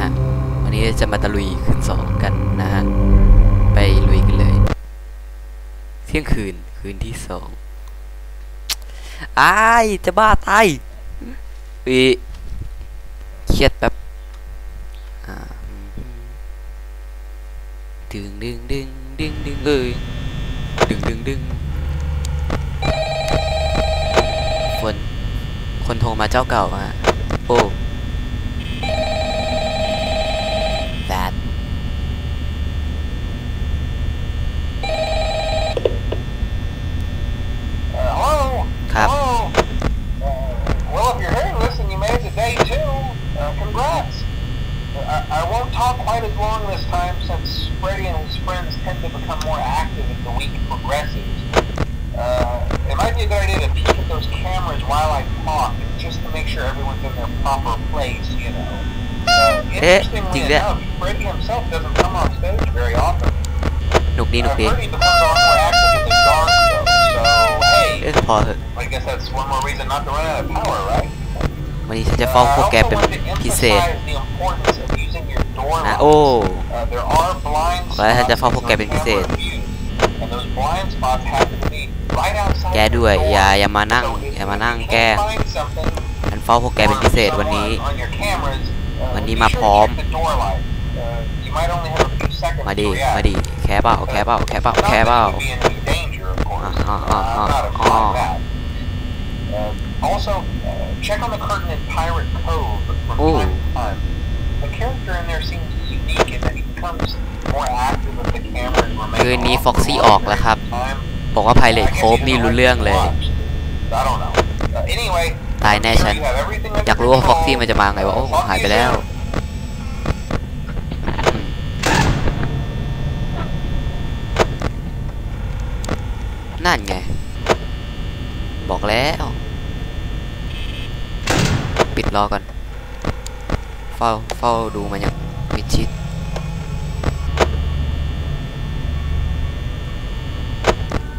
ฮะ วันนี้จะมาตะลุยคืนสองกันนะฮะ ไปลุยกันเลย เที่ยงคืนคืนที่สองอายจะบ้าตายอีเครียดแป๊บดึงดึงดึงดึงดึงเอ้ยดึงดึงดึงคนคนโทรมาเจ้าเก่ามาโอ้ quite as long this time since Freddy and his friends tend to become more active as the week progresses. Uh, it might be a good idea to peek at those cameras while I talk, just to make sure everyone's in their proper place, you know. Uh, interestingly dig that. enough, Freddy himself doesn't come on stage very often. หนุกดีหนุก Uh, ดี Freddy becomes a lot more active in the dark, though, so hey, เอ๊ะพอเถอะ I guess that's one more reason not to run out of power, right? วันนี้ฉันจะฟ้องโปรแกรมเป็นพิเศษ นะโอ้แล้วฉันจะเฝ้าโปรแกรมเป็นพิเศษ แกด้วยอย่าอย่ามานั่งอย่ามานั่งแกล้งฉันเฝ้าโปรแกรมเป็นพิเศษวันนี้ วันนี้มาพร้อม มาดิมาดิแค่เปล่าแค่เปล่าแค่เปล่าแค่เปล่าอ่าอ่ character in there seems unique in that he becomes more active if the cameras remain คืนนี้ off ฟ็อกซี่ออกแล้วครับ บอกว่าไพเรตโคฟนี่รู้เรื่องเลย I don't know. Uh, anyway, ตายแน่ฉัน you have everything อยาก under รู้ว่าฟ็อกซี่ control. มันจะมาไงวะ โอ้ Talk to หายไปแล้ว นั่นไง บอกแล้ว ปิดรอก่อน เฝ้าเฝ้าดูมันอย่างมิดชิด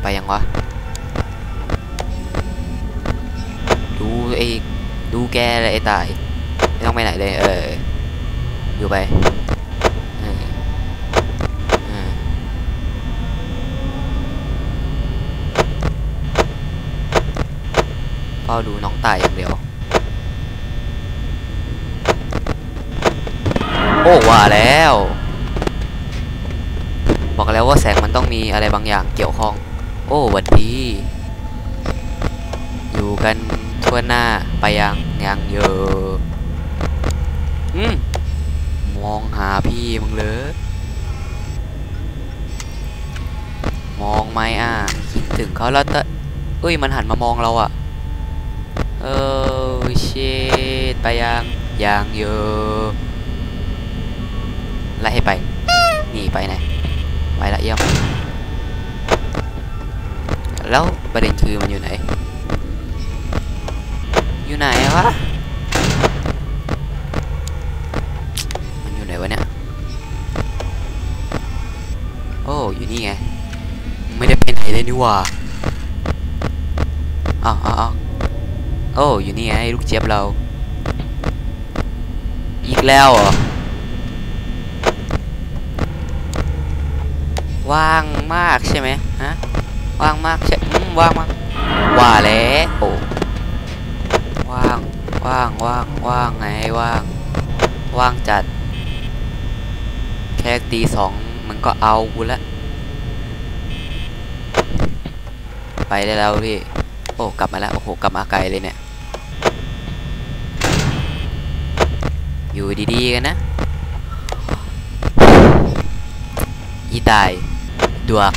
ไปยังวะ ดูไอ้ดูแกเลยไอ้ตายไม่ต้องไปไหนเลยเอออยู่ไปเออเออเฝ้าดูน้องตายอย่างเดียว โอ้ ว่าแล้ว บอกแล้วว่าแสงมันต้องมีอะไรบางอย่างเกี่ยวข้อง โอ้วันดีอยู่กันทั่วหน้าไปยังยังเยอะอืมมองหาพี่มึงเลยมองไหมอะคิดถึงเขาแล้วเตะเอ้ยมันหันมามองเราอะเออชิดไปยังยังเยอะ ไล่ให้ไปหนีไปไหนไปละเยี่ยมแล้วประเด็นคือมันอยู่ไหน อยู่ไหนวะมันอยู่ไหนวะเนี่ยโอ้อยู่นี่ไงไม่ได้ไปไหนเลยนี่ว่าอ้าวอ้าวอ้าวโอ้อยู่นี่ไงลูกเจี๊ยบเรา อีกแล้วเหรอ ว่างมากใช่ไหมฮะว่างมากใช่ว่างมากว่าแล้วโอ้ว่างว่างว่างว่างไงว่างว่างจัด แค่ตีสองมันก็เอากูละไปได้แล้วพี่โอ้กลับมาแล้วโอ้โหกลับมาไกลเลยเนี่ยอยู่ดีๆกันนะอีตาย ดวก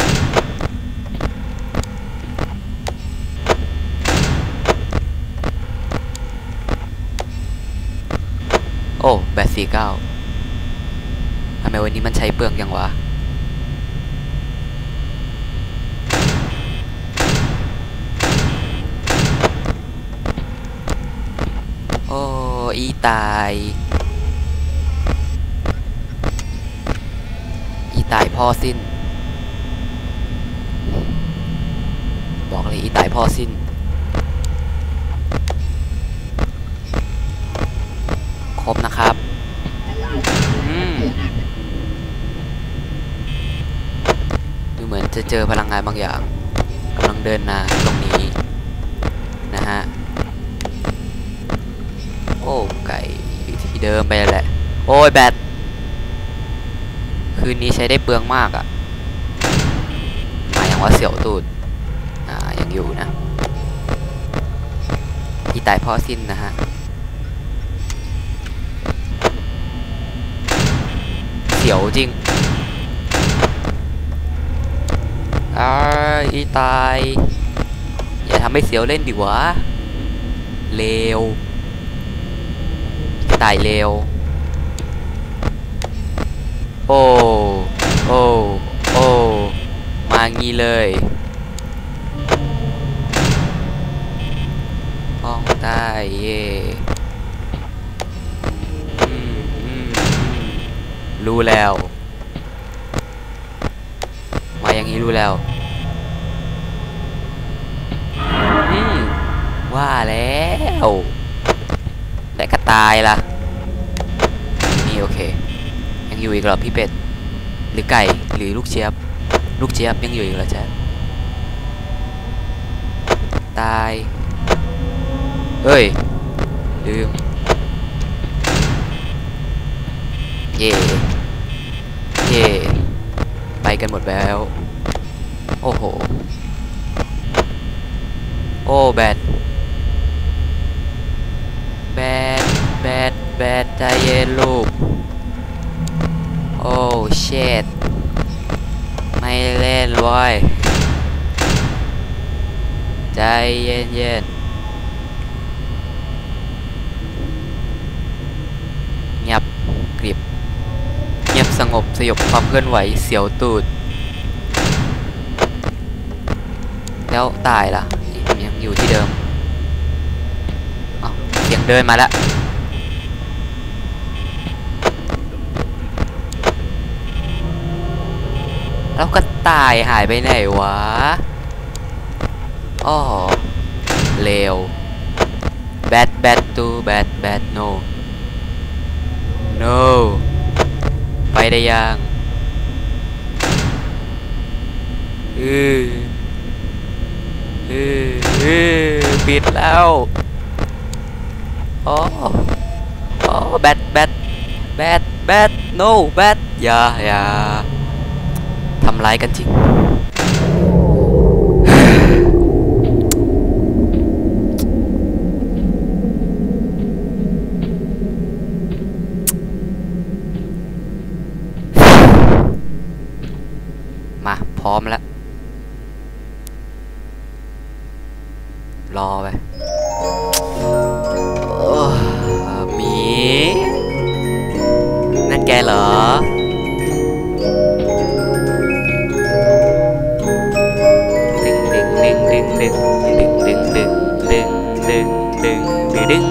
โอ้แบตสี่เก้าทำไมวันนี้มันใช้เปลืองยังวะ โอ้อีตายอีตายพ่อสิ้น บอกเลยอีตายพ่อสิ้น ครบนะครับดูเหมือนจะเจอพลังงานบางอย่างกำลังเดินมาตรงนี้ นะฮะ โอ้ไก่อยู่ที่เดิมไปแหละ โอ้ยแบตคืนนี้ใช้ได้เปลืองมากอะ่ะมาอย่างว่าเสียวตูด อยู่นะที่ตายพ่อสิ้นนะฮะเสียวจริงอ้าอีตาย อย่าทำให้เสียวเล่นดิวะเลวตายเลวโอ้ โอ้ โอ้ มางี้เลยห้องใต้ เย่รู้แล้ว มาอย่างนี้รู้แล้วอืมว่าแล้วแต่กระตายละนี่โอเค ยังอยู่อีกหรอพี่เป็ด หรือไก่หรือลูกเจี๊ยบ ลูกเจี๊ยบยังอยู่อีกเหรอจ๊ะตาย เฮ้ย ลืม เย่เย่ไปกันหมดแล้ว โอ้โห โอ้แบดแบดแบดแบดใจเย็นลูก โอ้เชดไม่เล่นว้ยใจเย็นเย็นๆเงียบกริบ เงียบ สงบสยบความเคลื่อนไหวเสียวตูด แล้วตายล่ะยังอยู่ที่เดิมอ้าวเสียงเดินมาแล้วแล้วก็ตายหายไปไหนวะอ๋อเลว bad bad to bad bad no no ได้ยังเออเออเออปิดแล้วอ๋ออ๋อแบตแบตแบตแบต no bad อย่าอย่าทำร้ายกันจริง อมแล้ว รอไปมีนั่นแกเหรอดึงดึงดึงดึงดึงดึงดึงดึงดึงดึงดึงดึงดึง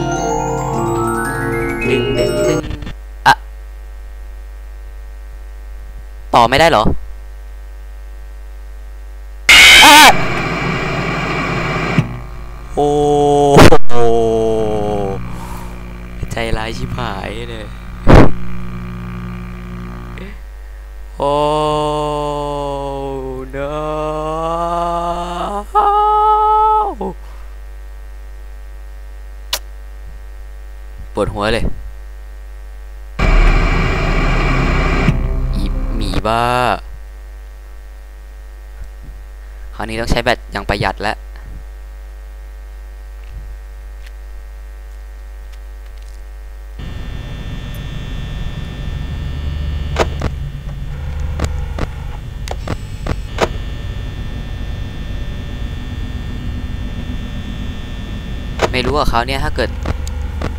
ดึงดึงดึงอะต่อไม่ได้เหรออะโอ้โหใจร้ายชิบหาย เลยโอ้ no ปวดหัวเลยอีหมีบ้า คราวนี้ต้องใช้แบตอย่างประหยัดแล้ว รู้ว่าเขาเนี่ยถ้าเกิด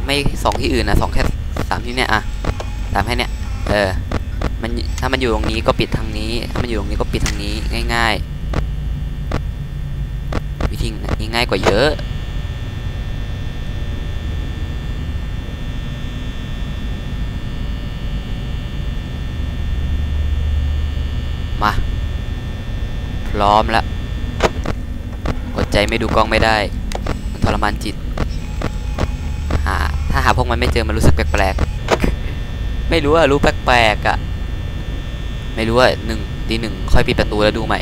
ไม่สองที่อื่นนะสองแค่สามที่เนี่ยอะสามแค่เนี่ยเออมันถ้ามันอยู่ตรงนี้ก็ปิดทางนี้ ถ้ามันอยู่ตรงนี้ก็ปิดทางนี้ง่าย ๆ วิธีนี้ง่ายกว่าเยอะมา พร้อมแล้วอดใจไม่ดูกล้องไม่ได้ มันทรมานจิต ถ้าหาพวกมันไม่เจอมันรู้สึกแปลกๆ ไม่รู้อะรู้แปลกๆอะไม่รู้ว่าหนึ่งตีหนึ่งค่อยปิดประตูแล้วดูใหม่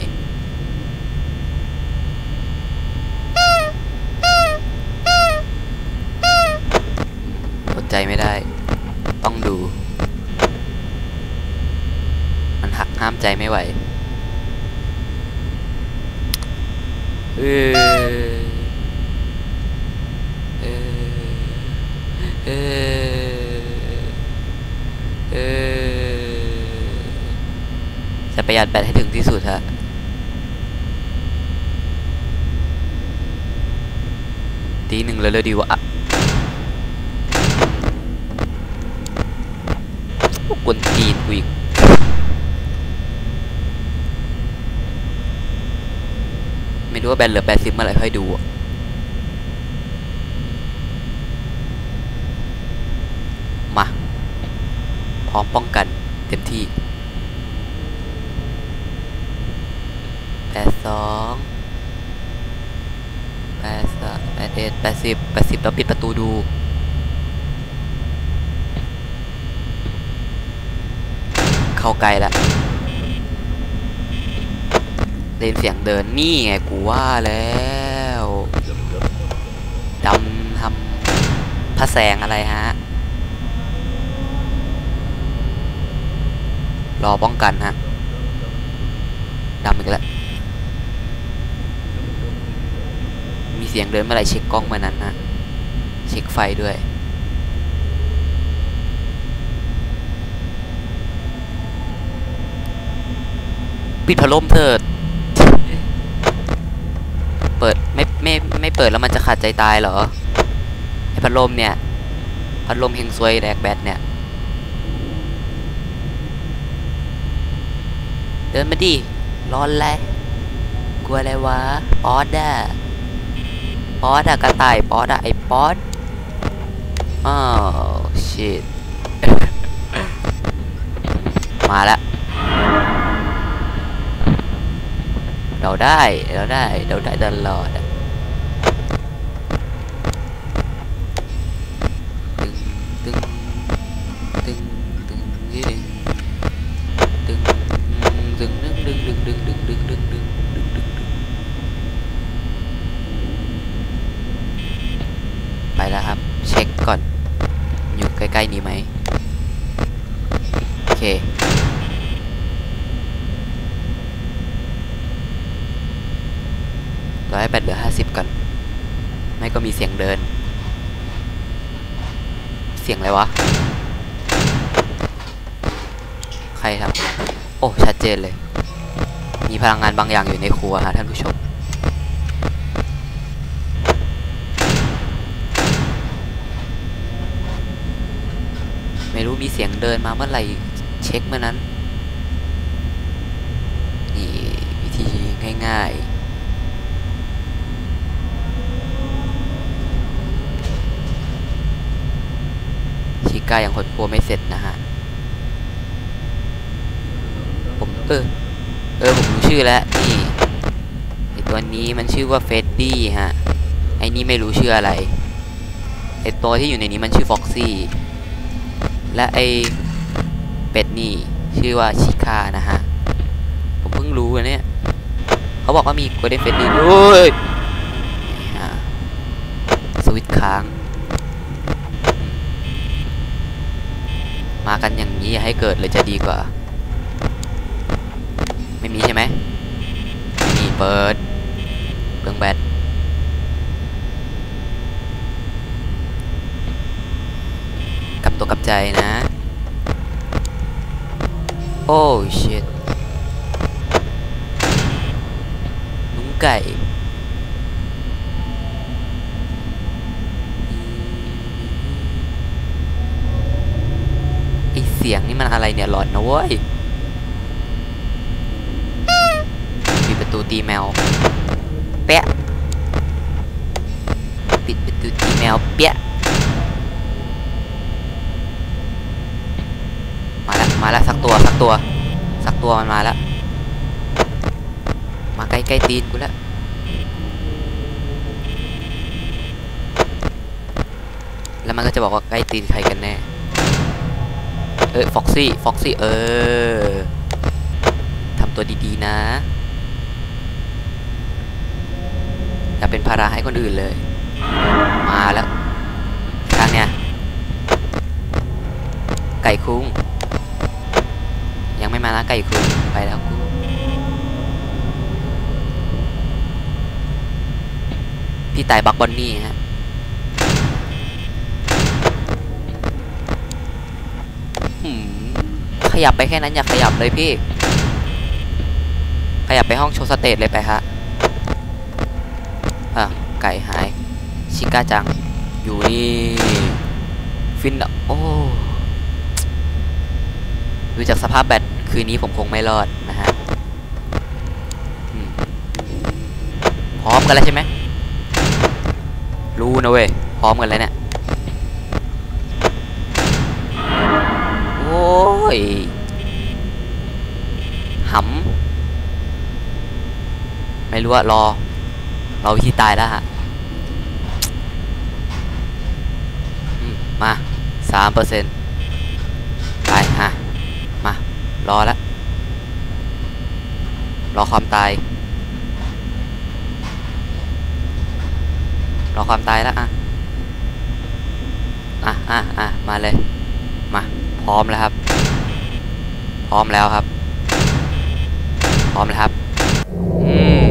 อดใจไม่ได้ ต้องดู มันหักห้ามใจไม่ไหว เอออ เออเออจะประหยัดแบตให้ถึงที่สุดฮะตีหนึ่งเลยเลยดีวะกวนตีนกูอีกไม่รู้ว่าแบนเหลือแปดสิบเมื่อไหร่ค่อยดูอะมา พ ร้อมป้องกันเต็มที่แปดสองแปดสามแปดเอ็ดแปดสิบแปดสิบแล้วปิดประตูดูเข้าไกลละได้ยินเสียงเดินนี่ไงกูว่าแล้วดำทำพระแสงอะไรฮะ รอป้องกันฮะดำอีกแล้ว มีเสียงเดินเมื่อไรเช็คกล้องเมื่อนั้นฮะ เช็คไฟด้วย ปิดพัดลมเถิด เปิดไม่ไม่ไม่เปิดแล้วมันจะขาดใจตายเหรอ ไอพัดลมเนี่ย พัดลมเฮงซวยแดกแบตเนี่ย เดินมาดิร้อนเลยกลัวอะไรวะป๊อดอะป๊อดอะกระต่ายป๊อดอะไอป๊อดอ้าวชิตมาละเราได้เราได้เราได้ตลอด ล้นี้ไหมโอเคร้อยแปดเหลือห้าสิบก่อน ไม่ก็มีเสียงเดิน เสียงอะไรวะ ใครทำโอ้ ชัดเจนเลย มีพลังงานบางอย่างอยู่ในครัวฮะท่านผู้ชม ไม่รู้มีเสียงเดินมาเมื่อไหร่เช็คเมื่อนั้น นี่ วิธีง่ายๆ ชิก้ายังหดตัวไม่เสร็จนะฮะ ผมเออเออ ผมรู้ชื่อแล้วนี่ไอตัวนี้มันชื่อว่าเฟดดี้ฮะ ไอนี่ไม่รู้ชื่ออะไรไอตัวที่อยู่ในนี้มันชื่อฟ็อกซี่ และไอเป็ดนี่ชื่อว่าชิคานะฮะ ผมเพิ่งรู้อะเนี่ย เขาบอกว่ามีโกลเด้นเฟดดี้ด้วยสวิตค้าง มากันอย่างนี้อย่าให้เกิดเลยจะดีกว่า ไม่มีใช่ไหมมีเปิดเปลืองแบตกลับ ตัวกับใจนะ โอ้ชิตนุ้งไก่ไอเสียงนี่มันอะไรเนี่ยหลอนนะเว้ยปิดประตูตีแมวเปี้ยปิดประตูตีแมว เปียมาแล้ว มาแล้วสักตัวสักตัวสักตัวมันมาแล้ว มาใกล้ๆตีนกูแล้วแล้วมันก็จะบอกว่าใกล้ตีนใครกันแน่ เอ้ยฟ็อกซี่ฟ็อกซี่เออทำตัวดีๆนะอย่าเป็นภาระให้คนอื่นเลย มาแล้วทางเนี้ยไก่คุ้ง ไม่มานะไก่คุ้งไปแล้วกูพี่ตายบักบอนนี่ฮะขยับไปแค่นั้นอย่าขยับเลยพี่ ขยับไปห้องโชว์สเตจเลยไปฮะอะไก่หาย ชิก้าจัง อยู่นี่ ฟิน โอ้ดูจากสภาพแบต คืนนี้ผมคงไม่รอดนะฮะพร้อมกันแล้วใช่ไหมรู้นะเว้ยพร้อมกันแล้วเนี่ยโอ้ยหำไม่รู้อะรอเราวิธีตายแล้วฮะมาสามเปอร์เซ็นต์ไปฮะ รอแล้วรอความตาย รอความตายแล้วอะ อะอะอะมาเลย มา พร้อมแล้วครับ พร้อมแล้วครับ พร้อมแล้วครับ อืม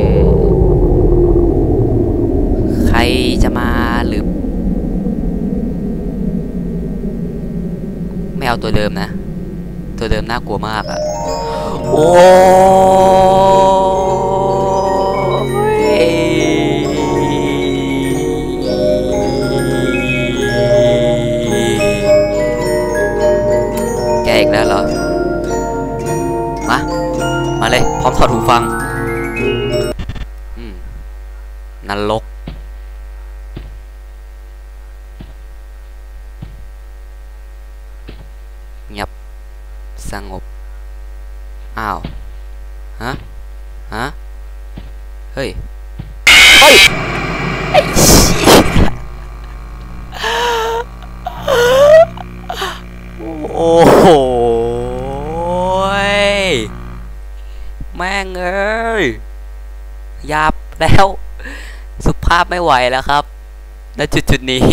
ใครจะมาหรือ ไม่เอาตัวเดิมนะ ตัวเดิมน่ากลัวมากอะโอ้ยแกอีกแล้วเหรอ มา มาเลย พร้อมถอดหูฟัง อืมนรก เงียบ สงบ อ้าว ฮะ ฮะ เฮ้ย เฮ้ย ไอ้เชี่ยโอ้โหยแม่งเอ้ยยับแล้ว สุภาพไม่ไหวแล้วครับณจุดจุดนี้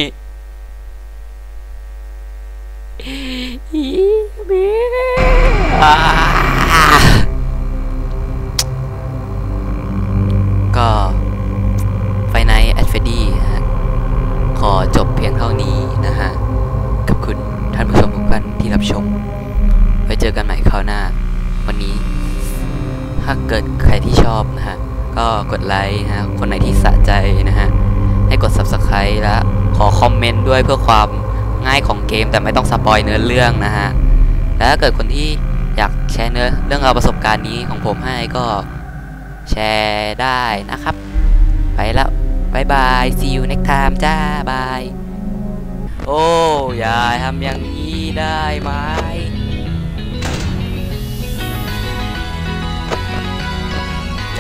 วันนี้ ถ้าเกิดใครที่ชอบนะฮะ ก็กดไลค์นะฮะคนไหนที่สะใจนะฮะ ให้กด subscribe และขอคอมเมนต์ด้วยเพื่อความง่ายของเกมแต่ไม่ต้องสปอยเนื้อเรื่องนะฮะ และถ้าเกิดคนที่อยากแชร์เนื้อเรื่องราวประสบการณ์นี้ของผมให้ก็แชร์ได้นะครับ ไปแล้วบายบาย see you next time จ้าบาย โอ้ย่าทำอย่างนี้ได้ไหม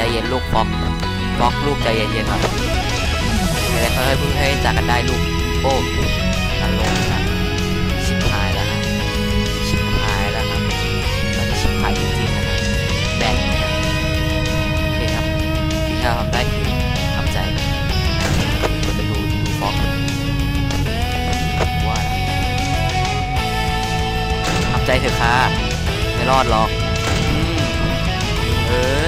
ใจเย็นลูกฟอกฟอกลูกใจเย็นๆครับไม่ได้ค่อยๆพูดให้จากกันได้ลูกโอ้นรกครับชิบหายแล้วครับชิบหายแล้วครับมันชิบหายจริงๆนะครับแบนนะครับโอเคครับที่เราทำได้คือทำใจไปดูดูฟอกว่านะทำใจเถอะค่ะไม่รอดหรอกอืมเอ้ย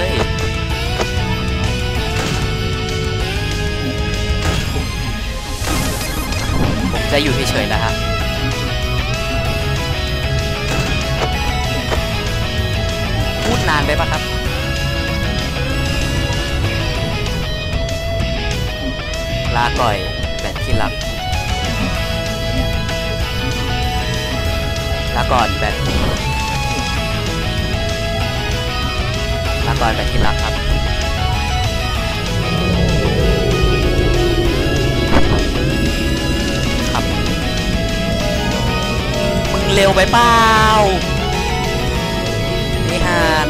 จะอยู่เฉยๆแล้วครับพูดนานไปปะครับลาก่อยแบตที่รักลาก่อนแบตลาก่อนแบตที่รักครับ เร็วไปเปล่านี่ฮาน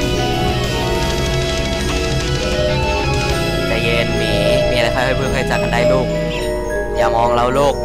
ใจเย็นหมีมีอะไรค่อยๆพูดค่อยๆจากกันได้ลูก อย่ามองเราลูก